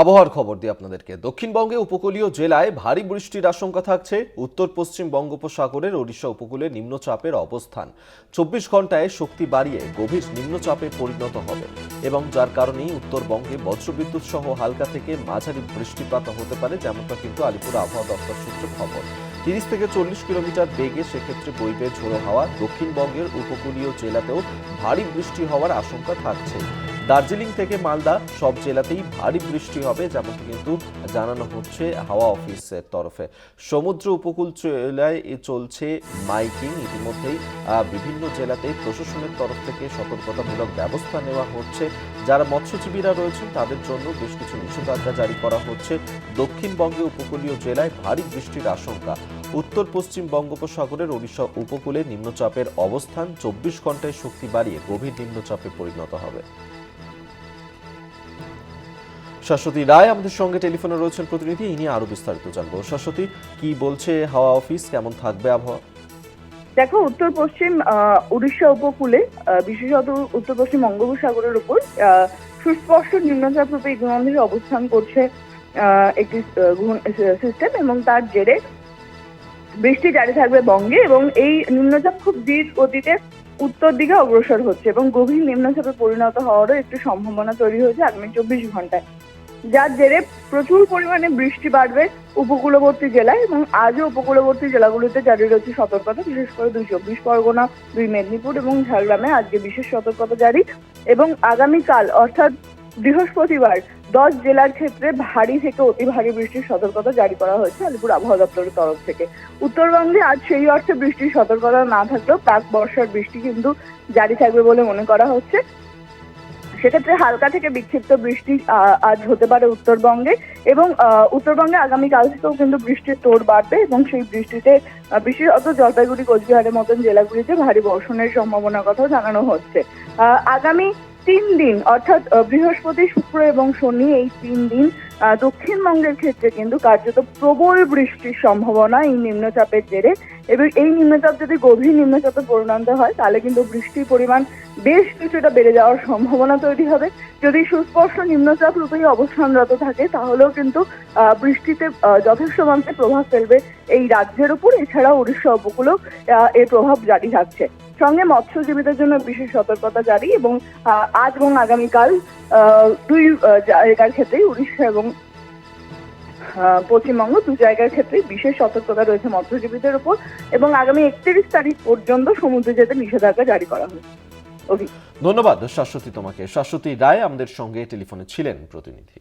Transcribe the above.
আবহাওয়ার খবর দিই আপনাদেরকে। দক্ষিণবঙ্গে উপকূলীয় জেলায় ভারী বৃষ্টির আশঙ্কা থাকছে। উত্তর পশ্চিম বঙ্গোপসাগরের ওড়িশা উপকূলে নিম্নচাপের অবস্থান। চব্বিশ ঘন্টায় শক্তি বাড়িয়ে গভীর নিম্নচাপে পরিণত হবে এবং যার কারণেই উত্তরবঙ্গে বজ্রবিদ্যুৎ সহ হালকা থেকে মাঝারি বৃষ্টিপাত হতে পারে, যেমনটা কিন্তু আলিপুর আবহাওয়া দপ্তর সূত্রে খবর। তিরিশ থেকে চল্লিশ কিলোমিটার বেগে সেক্ষেত্রে বইবে ঝোড়ো হাওয়া। দক্ষিণবঙ্গের উপকূলীয় জেলাতেও ভারী বৃষ্টি হওয়ার আশঙ্কা থাকছে। দার্জিলিং থেকে মালদা, সব জেলাতেই ভারী বৃষ্টি হবে, যেমনটি কিন্তু জানানো হচ্ছে হাওয়া অফিসের তরফে। সমুদ্র উপকূল জেলায় চলছে মাইকিং, ইতিমধ্যেই বিভিন্ন জেলাতে প্রশাসনের তরফ থেকে সতর্কতামূলক ব্যবস্থা নেওয়া হচ্ছে। যারা মৎস্যজীবীরা রয়েছেন, তাদের জন্য বেশ কিছু নিষেধাজ্ঞা জারি করা হচ্ছে। দক্ষিণবঙ্গে উপকূলীয় জেলায় ভারী বৃষ্টির আশঙ্কা। উত্তর পশ্চিম বঙ্গোপসাগরের ওড়িশা উপকূলে নিম্নচাপের অবস্থান, চব্বিশ ঘন্টায় শক্তি বাড়িয়ে গভীর নিম্নচাপে পরিণত হবে। শাশ্বতী রায় আমাদের সঙ্গে টেলিফোনে রয়েছেন প্রতিনিধি, ইনি আরও বিস্তারিত জানব। শাশ্বতী, কি বলছে হাওয়া অফিস? কেমন থাকবে আবহাওয়া? দেখো, উত্তর পশ্চিম উড়িষ্যা উপকূলে বিশেষত উত্তর পশ্চিম বঙ্গোপসাগরের উপর সুস্পষ্ট নিম্নচাপ রূপে ইতিমধ্যে অবস্থান করছে একটি সিস্টেম এবং তার জেরে বৃষ্টি জারি থাকবে বঙ্গে এবং এই নিম্নচাপ খুব ধীর গতিতে উত্তর দিকে অগ্রসর হচ্ছে এবং গভীর নিম্নচাপে পরিণত হওয়ারও একটু সম্ভাবনা তৈরি হয়েছে আগামী চব্বিশ ঘন্টায়। যার জেরে প্রচুর পরিমাণে বৃষ্টি বাড়বে উপকূলবর্তী জেলায় এবং আজও উপকূলবর্তী জেলাগুলিতে জারি রয়েছে সতর্কতা, বিশেষ করে দুই চব্বিশ পরগনা, দুই মেদিনীপুর এবং ঝাড়গ্রামে আজকে বিশেষ সতর্কতা জারি এবং আগামীকাল, অর্থাৎ বৃহস্পতিবার, দশ জেলার ক্ষেত্রে ভারী থেকে অতি ভারী বৃষ্টির সতর্কতা জারি করা হয়েছে আলিপুর আবহাওয়া দপ্তরের তরফ থেকে। উত্তরবঙ্গে আজ সেই অর্থে বৃষ্টির সতর্কতা না থাকলেও প্রাক বর্ষার বৃষ্টি কিন্তু জারি থাকবে বলে মনে করা হচ্ছে। সেক্ষেত্রে হালকা থেকে বিক্ষিপ্ত বৃষ্টি আজ হতে পারে উত্তরবঙ্গে এবং উত্তরবঙ্গে আগামীকাল থেকেও কিন্তু বৃষ্টির তোর বাড়বে এবং সেই বৃষ্টিতে বিশেষত জলপাইগুড়ি, কোচবিহারের মতন জেলাগুলিতে ভারী বর্ষণের সম্ভাবনার কথাও জানানো হচ্ছে। আগামী তিন দিন, অর্থাৎ বৃহস্পতি, শুক্র এবং শনি এই তিন দিন দক্ষিণবঙ্গের ক্ষেত্রে কিন্তু কার্যত প্রবল বৃষ্টির সম্ভাবনা এই নিম্নচাপের জেরে। এবং এই নিম্নচাপ যদি গভীর নিম্নচাপে পরিণত হয়, তাহলে কিন্তু বৃষ্টির পরিমাণ বেশ কিছুটা বেড়ে যাওয়ার সম্ভাবনা তৈরি হবে। যদি সুস্পষ্ট নিম্নচাপ রূপেই অবস্থানরত থাকে, তাহলেও কিন্তু বৃষ্টিতে যথেষ্ট মাত্রায় প্রভাব ফেলবে এই রাজ্যের উপর। এছাড়া উড়িষ্যা উপকূলেও এর প্রভাব জারি থাকছে। সঙ্গে মৎস্যজীবীদের জন্য বিশেষ সতর্কতা জারি এবং আজ এবং আগামীকাল দুই জায়গার ক্ষেত্রেই উড়িষ্যা এবং পশ্চিমবঙ্গ দু জায়গার ক্ষেত্রে বিশেষ সতর্কতা রয়েছে মৎস্যজীবীদের উপর এবং আগামী একত্রিশ তারিখ পর্যন্ত সমুদ্রে যেতে নিষেধাজ্ঞা জারি করা হয়েছে। ধন্যবাদ, শাশ্বতী তোমাকে। শাশ্বতী রায় আমাদের সঙ্গে টেলিফোনে ছিলেন প্রতিনিধি।